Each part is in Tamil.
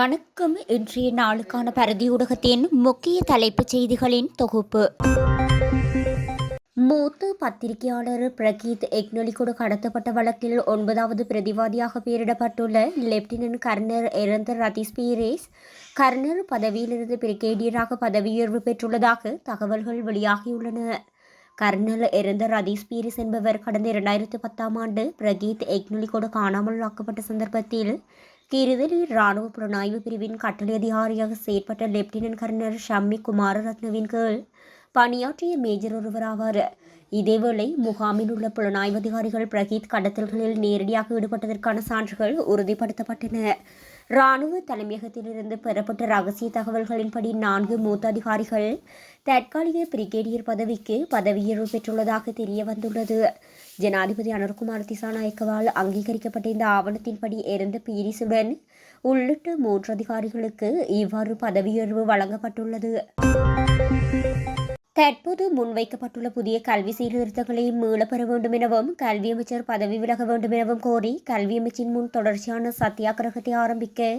வணக்கம் இன்றைய நாளுக்கான பரதி ஊடகத்தின் முக்கிய தலைப்புச் செய்திகளின் தொகுப்பு. மூத்த பத்திரிகையாளர் பிரகீத் எக்னொலிகோடு கடத்தப்பட்ட வழக்கில் ஒன்பதாவது பிரதிவாதியாக பெயரிடப்பட்டுள்ள லெப்டினன்ட் கர்னர் எரந்தர் ரதீஸ் பீரேஸ் கர்னல் பதவியிலிருந்து பிரிகேடியராக பதவியுயர்வு பெற்றுள்ளதாக தகவல்கள் வெளியாகியுள்ளன. கர்னல் எரந்தர் ரதீஷ் பீரிஸ் என்பவர் கடந்த இரண்டாயிரத்து பத்தாம் ஆண்டு பிரகீத் எக்னொலிகோடு காணாமல் ஆக்கப்பட்ட சந்தர்ப்பத்தில் கிருதலி இராணுவ புலனாய்வு பிரிவின் கட்டளை அதிகாரியாக செயற்பட்ட லெப்டினன்ட் கர்னர் ஷம்மி குமாரரத்னவின் கீழ் பணியாற்றிய மேஜர் ஒருவராவார். இதேவேளை முகாமில் உள்ள புலனாய்வு அதிகாரிகள் பிரகீத் கடத்தல்களில் நேரடியாக ஈடுபட்டதற்கான சான்றுகள் உறுதிப்படுத்தப்பட்டன. ராணுவ தலைமையகத்திலிருந்து பெறப்பட்ட ரகசிய தகவல்களின்படி நான்கு மூத்த அதிகாரிகள் தற்காலிக பிரிகேடியர் பதவிக்கு பதவியுயர்வு பெற்றுள்ளதாக தெரிய வந்துள்ளது ஜனாதிபதி அனுர்குமார் திசாநாயக்கவால் அங்கீகரிக்கப்பட்ட இந்த ஆவணத்தின்படி இருந்த பீரிசுடன் உள்ளிட்ட மூன்று அதிகாரிகளுக்கு இவ்வாறு பதவியுயர்வு வழங்கப்பட்டுள்ளது. தற்போது முன்வைக்கப்பட்டுள்ள புதிய கல்வி சீர்திருத்தங்களை மீளப்பெற வேண்டும் எனவும் கல்வி அமைச்சர் பதவி விலக வேண்டும் எனவும் கோரி கல்வி அமைச்சின் முன் தொடர்ச்சியான சத்தியாகிரகத்தை ஆரம்பிக்க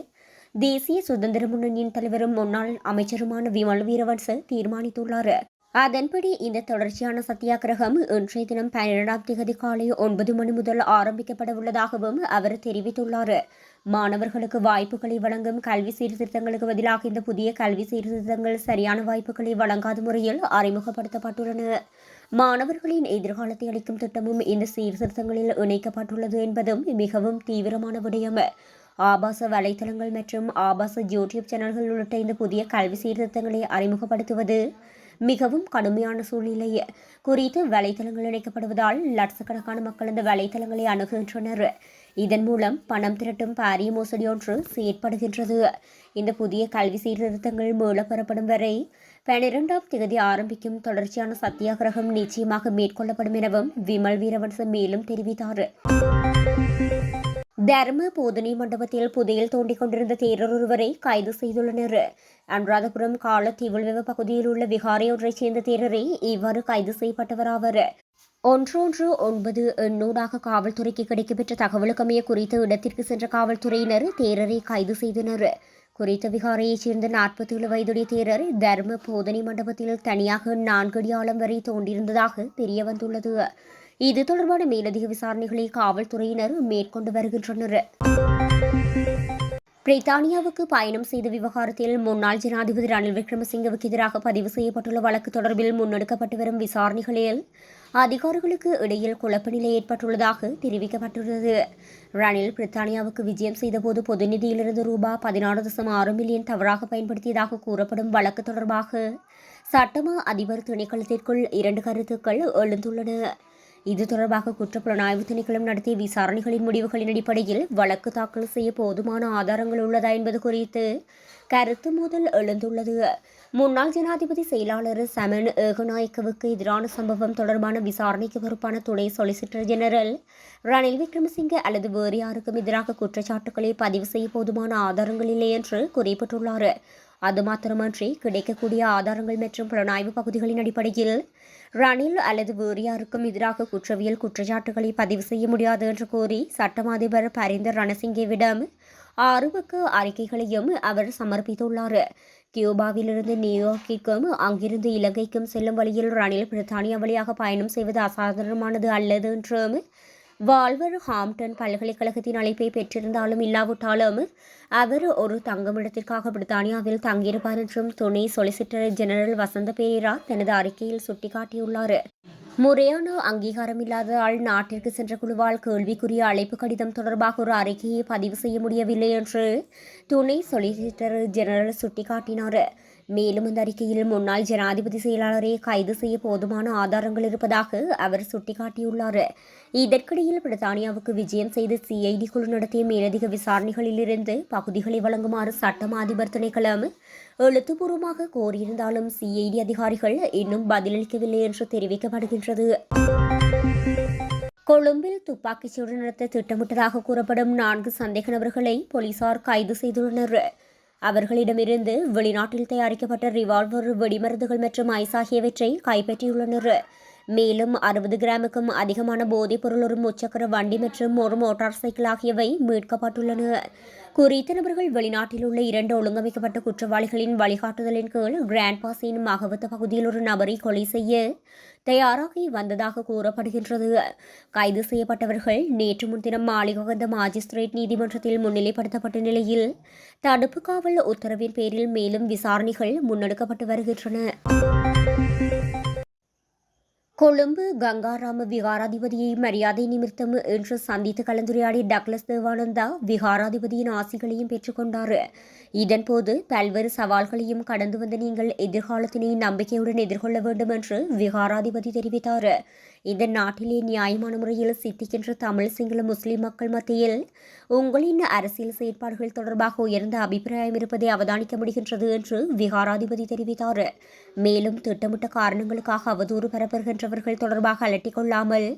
தேசிய சுதந்திர முன்னணியின் தலைவரும் முன்னாள் அமைச்சருமான விமல் வீரவன்ச தீர்மானித்துள்ளார். அதன்படி இந்த தொடர்ச்சியான சத்தியாகிரகம் இன்றைய தினம் பன்னிரெண்டாம் தேதி காலை ஒன்பது மணி முதல் ஆரம்பிக்கப்பட உள்ளதாகவும் அவர் தெரிவித்துள்ளார். மாணவர்களுக்கு வாய்ப்புகளை வழங்கும் கல்வி சீர்திருத்தங்களுக்கு பதிலாக இந்த புதிய கல்வி சீர்திருத்தங்கள் சரியான வாய்ப்புகளை வழங்காத முறையில் அறிமுகப்படுத்தப்பட்டுள்ளன. மாணவர்களின் எதிர்காலத்தை அளிக்கும் திட்டமும் இந்த சீர்திருத்தங்களில் இணைக்கப்பட்டுள்ளது என்பதும் மிகவும் தீவிரமான விடயம். ஆபாச வலைத்தளங்கள் மற்றும் ஆபாச யூடியூப் சேனல்கள் உள்ளிட்ட இந்த புதிய கல்வி சீர்திருத்தங்களை அறிமுகப்படுத்துவது மிகவும் கடுமையான சூழ்நிலை குறித்து வலைத்தளங்கள் இணைக்கப்படுவதால் லட்சக்கணக்கான மக்கள் இந்த வலைத்தளங்களை அணுகுகின்றனர். இதன் மூலம் பணம் திரட்டும் பாரிய மோசடி ஒன்று செயற்படுகின்றது. இந்த புதிய கல்வி சீர்திருத்தங்கள் மூலப்பெறப்படும் வரை பனிரெண்டாம் தேதி ஆரம்பிக்கும் தொடர்ச்சியான சத்தியாகிரகம் நிச்சயமாக மேற்கொள்ளப்படும் எனவும் விமல் வீரவன்சன் மேலும் தெரிவித்தார். தர்ம போதனை மண்டபத்தில் புதையில் தோண்டிக் கொண்டிருந்த தேரர் ஒருவரை கைது செய்துள்ளனர். அனுராதபுரம் காலத்தீவுள்வெவ பகுதியில் உள்ள விகாரையொன்றைச் சேர்ந்த தேரரை இவ்வாறு கைது செய்யப்பட்டவராவர். ஒன்றொன்று ஒன்பது எண்ணூறாக காவல்துறைக்கு கிடைக்கப்பெற்ற தகவலுக்கமைய குறித்த இடத்திற்கு சென்ற காவல்துறையினர் தேரரை கைது செய்தனர். குறித்த விகாரையைச் சேர்ந்த நாற்பத்தி ஏழு வயதுடைய தேரர் தர்ம போதனை மண்டபத்தில் தனியாக நான்கு அடி ஆழம் வரை தோண்டியிருந்ததாக தெரிய வந்துள்ளது இது தொடர்பான மேலதிக விசாரணைகளை காவல்துறையினர் மேற்கொண்டு வருகின்றனர். பிரித்தானியாவுக்கு பயணம் செய்த விவகாரத்தில் முன்னாள் ஜனாதிபதி ரணில் விக்ரமசிங்கவுக்கு எதிராக பதிவு செய்யப்பட்டுள்ள வழக்கு தொடர்பில் முன்னெடுக்கப்பட்டு வரும் விசாரணைகளில் அதிகாரிகளுக்கு இடையில் குழப்ப நிலை ஏற்பட்டுள்ளதாக தெரிவிக்கப்பட்டுள்ளது. ரணில் பிரித்தானியாவுக்கு விஜயம் செய்தபோது பொது நிதியிலிருந்து ரூபா பதினாறு தசம் ஆறு மில்லியன் தவறாக பயன்படுத்தியதாக கூறப்படும் வழக்கு தொடர்பாக சட்டமா அதிபர் திணைக்களத்திற்குள் இரண்டு கருத்துக்கள் எழுந்துள்ளன. இது தொடர்பாக குற்றப்புலனாய்வு திணைக்களம் நடத்திய விசாரணைகளின் முடிவுகளின் அடிப்படையில் வழக்கு தாக்கல் செய்ய போதுமான ஆதாரங்கள் உள்ளதா என்பது குறித்து கருத்து மோதல் எழுந்துள்ளது. முன்னாள் ஜனாதிபதி செயலாளர் சமன் ஏகநாயக்கவுக்கு எதிரான சம்பவம் தொடர்பான விசாரணைக்கு பொறுப்பான துணை சொலிசிட்டர் ஜெனரல் ரணில் விக்ரமசிங்கே அல்லது வேறு யாருக்கும் எதிராக குற்றச்சாட்டுகளை பதிவு செய்ய போதுமான ஆதாரங்கள் இல்லை என்று குறிப்பிட்டுள்ளார். அது மாத்திரமன்றி கிடைக்கக்கூடிய ஆதாரங்கள் மற்றும் புலனாய்வு பகுதிகளின் அடிப்படையில் ரணில் அல்லது வேறு யாருக்கும் எதிராக குற்றவியல் குற்றச்சாட்டுகளை பதிவு செய்ய முடியாது என்று கூறி சட்டமாதிபர் பரிந்தர் ரணசிங்கேவிடம் ஆறு அறிக்கைகளையும் அவர் சமர்ப்பித்துள்ளார். கியூபாவிலிருந்து நியூயார்க்கிற்கும் அங்கிருந்து இலங்கைக்கும் செல்லும் வழியில் ரணில் பிரித்தானியா வழியாக பயணம் செய்வது அசாதாரணமானது அல்லது என்றும் வால்வர் ஹாம்டன் பல்கலைக்கழகத்தின் அழைப்பை பெற்றிருந்தாலும் இல்லாவிட்டாலும் அவர் ஒரு தங்குமிடத்திற்காக பிரித்தானியாவில் தங்கியிருப்பார் என்றும் துணை சொலிசிட்டர் ஜெனரல் வசந்த பேரா தனது அறிக்கையில் சுட்டிக்காட்டியுள்ளார். முறையான அங்கீகாரம் இல்லாததால் நாட்டிற்கு சென்ற குழுவால் கேள்விக்குரிய அழைப்பு கடிதம் தொடர்பாக ஒரு அறிக்கையை பதிவு செய்ய முடியவில்லை என்று துணை சொலிசிட்டர் ஜெனரல் சுட்டிக்காட்டினார். மேலும் அந்த அறிக்கையில் முன்னாள் ஜனாதிபதி செயலாளரை கைது செய்ய போதுமான ஆதாரங்கள் இருப்பதாக அவர் சுட்டிக்காட்டியுள்ளார். இதற்கிடையில் பிரித்தானியாவுக்கு விஜயம் செய்து சிஐடி குழு நடத்திய மேலதிக விசாரணைகளிலிருந்து பகுதிகளை வழங்குமாறு சட்டம் அதிபர் திணைக்களம் எழுத்துப்பூர்வமாக கோரியிருந்தாலும் சிஐடி அதிகாரிகள் இன்னும் பதிலளிக்கவில்லை என்று தெரிவிக்கப்படுகின்றது. கொழும்பில் துப்பாக்கிச்சூடு நடத்த திட்டமிட்டதாக கூறப்படும் நான்கு சந்தேக நபர்களை போலீசார் கைது செய்துள்ளனர். அவர்களிடமிருந்து வெளிநாட்டில் தயாரிக்கப்பட்ட ரிவால்வர் வெடிமருந்துகள் மற்றும் ஐஸ் ஆகியவற்றை கைப்பற்றியுள்ளனர். மேலும் அறுபது கிராமுக்கும் அதிகமான போதைப் பொருள் ஒரு முச்சக்கர வண்டி மற்றும் ஒரு மோட்டார் சைக்கிள் ஆகியவை மீட்கப்பட்டுள்ளன. குறித்த நபர்கள் வெளிநாட்டில் உள்ள இரண்டு ஒழுங்கமைக்கப்பட்ட குற்றவாளிகளின் வழிகாட்டுதலின் கீழ் கிராண்ட் பாசின் மகவத்த பகுதியில் ஒரு நபரை கொலை செய்ய தயாராகி வந்ததாக கூறப்படுகின்றது. கைது செய்யப்பட்டவர்கள் நேற்று முன்தினம் மாளிகந்த மாஜிஸ்திரேட் நீதிமன்றத்தில் முன்னிலைப்படுத்தப்பட்ட நிலையில் தடுப்பு காவல் உத்தரவின் பேரில் மேலும் விசாரணைகள் முன்னெடுக்கப்பட்டு வருகின்றன. கொழும்பு கங்காராம விகாராதிபதியை மரியாதை நிமித்தம் இன்று சந்தித்து கலந்துரையாடிய டக்ளஸ் தேவானந்தா விகாராதிபதியின் ஆசிகளையும் பெற்றுக்கொண்டார் இதன்போது பல்வேறு சவால்களையும் கடந்து வந்த நீங்கள் எதிர்காலத்தினை நம்பிக்கையுடன் எதிர்கொள்ள வேண்டும் என்று விகாராதிபதி தெரிவித்தார். இந்த நாட்டிலே நியாயமான முறையில் சித்திக்கின்ற தமிழ் சிங்கள முஸ்லிம் மக்கள் மத்தியில் உங்களின் அரசியல் செயற்பாடுகள் தொடர்பாக உயர்ந்த அபிப்பிராயம் இருப்பதை அவதானிக்க முடிகின்றது என்று விகாராதிபதி தெரிவித்தார். மேலும் திட்டமிட்ட காரணங்களுக்காக அவதூறு பரப்புகின்றவர்கள் தொடர்பாக அலட்டிக் கொள்ளாமல்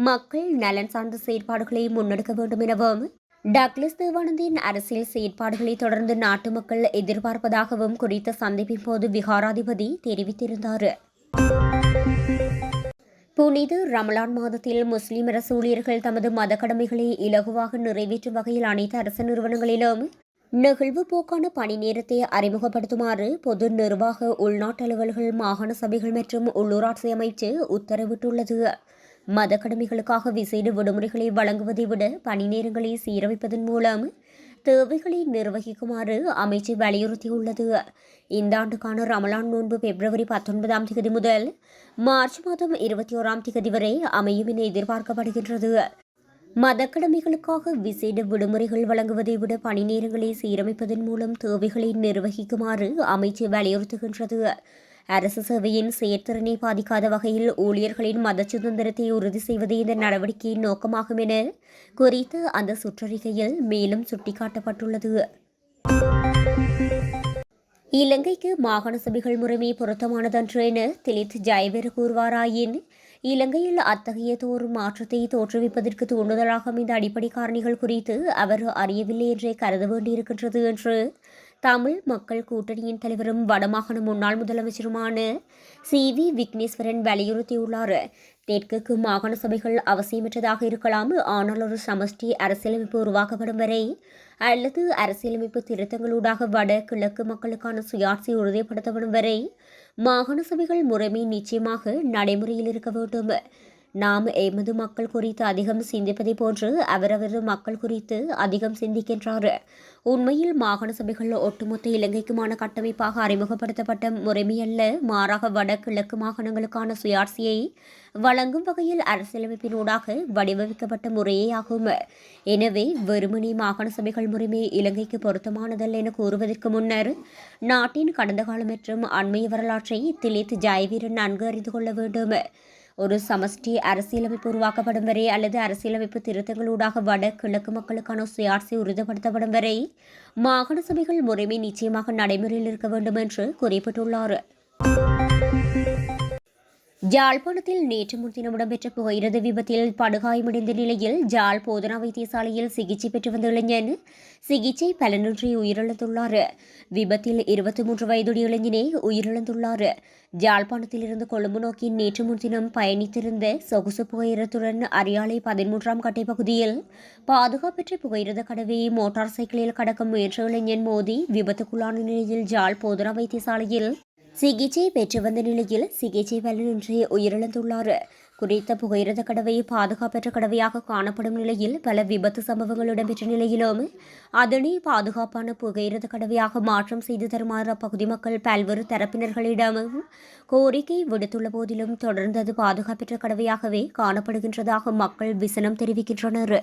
மக்கள் நலன் சார்ந்த செயற்பாடுகளை முன்னெடுக்க வேண்டும் எனவும் டக்ளஸ் தேவானந்தின் அரசியல் செயற்பாடுகளை தொடர்ந்து நாட்டு மக்கள் எதிர்பார்ப்பதாகவும் குறித்த சந்திப்பின் போது விகாராதிபதி தெரிவித்திருந்தார். புனித ரமலான் மாதத்தில் முஸ்லிம் அரசு ஊழியர்கள் தமது மத கடமைகளை இலகுவாக நிறைவேற்றும் வகையில் அனைத்து அரசு நிறுவனங்களிலும் நெகிழ்வு போக்கான பணி நேரத்தை அறிமுகப்படுத்துமாறு பொது நிர்வாக உள்நாட்டு அலுவல்கள் மாகாண சபைகள் மற்றும் உள்ளூராட்சி அமைச்சு உத்தரவிட்டுள்ளது. மத கடமைகளுக்காக விசேட விடுமுறைகளை வழங்குவதை விட பணி நேரங்களை சீரமைப்பதன் மூலம் தேவைகளை நிர்வகிக்குமாறு அமைச்சு வலியுறுத்தியுள்ளது. இந்த ஆண்டுக்கான ரமலான் நோன்பு பிப்ரவரி பத்தொன்பதாம் தேதி முதல் மார்ச் மாதம் இருபத்தி ஓராம் தேதி வரை அமையும் என எதிர்பார்க்கப்படுகின்றது. மதக்கடமைகளுக்காக விசேட விடுமுறைகள் வழங்குவதை விட பணி நேரங்களை சீரமைப்பதன் மூலம் தேவைகளை நிர்வகிக்குமாறு அமைச்சு வலியுறுத்துகின்றது. அரசு சேவையின் செயற்திறனை பாதிக்காத வகையில் ஊழியர்களின் மத சுதந்திரத்தை உறுதி செய்வது இந்த நடவடிக்கையின் நோக்கமாகும் என குறித்து அந்த சுற்றறிக்கையில் மேலும் சுட்டிக்காட்டப்பட்டுள்ளது. இலங்கைக்கு மாகாண சபைகள் முறைமை பொருத்தமானதன்று என திலித் ஜெயவீர கூறுவாராயின் இலங்கையில் அத்தகைய தோறும் மாற்றத்தை தோற்றுவிப்பதற்கு தூண்டுதலாக இந்த அடிப்படை காரணிகள் குறித்து அவர் அறியவில்லை என்றே கருத வேண்டியிருக்கின்றது என்று தமிழ் மக்கள் கூட்டணியின் தலைவரும் வடமாகாண முன்னாள் முதலமைச்சருமான சி. வி. விக்னேஸ்வரன் வலியுறுத்தியுள்ளார். தெற்குக்கு மாகாண சபைகள் அவசியமற்றதாக இருக்கலாம் ஆனால் ஒரு சமஷ்டி அரசியலமைப்பு உருவாக்கப்படும் வரை அல்லது அரசியலமைப்பு திருத்தங்களூடாக வட கிழக்கு மக்களுக்கான சுயாட்சி உறுதிப்படுத்தப்படும் வரை மாகாண சபைகள் முறைமை நிச்சயமாக நடைமுறையில் இருக்க வேண்டும். நாம் எமது மக்கள் குறித்து அதிகம் சிந்திப்பதை போன்று அவரவரது மக்கள் குறித்து அதிகம் சிந்திக்கின்றார். உண்மையில் மாகாண சபைகள் ஒட்டுமொத்த இலங்கைக்குமான கட்டமைப்பாக அறிமுகப்படுத்தப்பட்ட முறைமையல்ல மாறாக வட கிழக்கு மாகாணங்களுக்கான சுயாட்சியை வழங்கும் வகையில் அரசியலமைப்பினூடாக வடிவமைக்கப்பட்ட முறையே ஆகும் எனவே வெறுமனே மாகாண சபைகள் முறைமை இலங்கைக்கு பொருத்தமானதல்ல என கூறுவதற்கு முன்னர் நாட்டின் கடந்த காலம் மற்றும் அண்மைய வரலாற்றை திலித் ஜெயவீரன் நன்கு அறிந்து கொள்ள வேண்டும். ஒரு சமஷ்டி அரசியலமைப்பு உருவாக்கப்படும் வரை அல்லது அரசியலமைப்பு திருத்தங்களூடாக வட கிழக்கு மக்களுக்கான சுயாட்சி உறுதிப்படுத்தப்படும் வரை மாகாண சபைகள் முறைமை நிச்சயமாக நடைமுறையில் இருக்க வேண்டும் என்று குறிப்பிட்டுள்ளார். ஜாழ்ப்பாணத்தில் நேற்று முன்தினம் இடம்பெற்ற புகையிரத விபத்தில் படுகாயமடைந்த நிலையில் ஜாழ் போதனா வைத்தியசாலையில் சிகிச்சை பெற்று வந்த இளைஞன் சிகிச்சை பலனின்றி உயிரிழந்துள்ளார். விபத்தில் இருபத்தி மூன்று வயதுடைய இளைஞனே உயிரிழந்துள்ளார். ஜாழ்ப்பாணத்திலிருந்து கொழும்பு நோக்கி நேற்று முன்தினம் பயணித்திருந்த சொகுசு புகையிரத்துடன் அரியாலை பதிமூன்றாம் கட்டை பகுதியில் பாதுகாப்பற்ற புகையிரத கடவையை மோட்டார் சைக்கிளில் கடக்க முயன்ற இளைஞன் மோதி விபத்துக்குள்ளான நிலையில் ஜாழ் போதனா வைத்தியசாலையில் சிகிச்சை பெற்று வந்த நிலையில் சிகிச்சை பலனின்றி உயிரிழந்துள்ளார் குறித்த புகையிரத கடவை பாதுகாப்பற்ற கடவையாக காணப்படும் நிலையில் பல விபத்து சம்பவங்கள் இடம்பெற்ற நிலையிலும் அதனை பாதுகாப்பான புகையிரத கடவையாக மாற்றம் செய்து தருமாறு அப்பகுதி மக்கள் பல்வேறு தரப்பினர்களிடமும் கோரிக்கை விடுத்துள்ள போதிலும் தொடர்ந்து அது பாதுகாப்பற்ற கடவையாகவே காணப்படுகின்றதாக மக்கள் விசனம் தெரிவிக்கின்றனர்.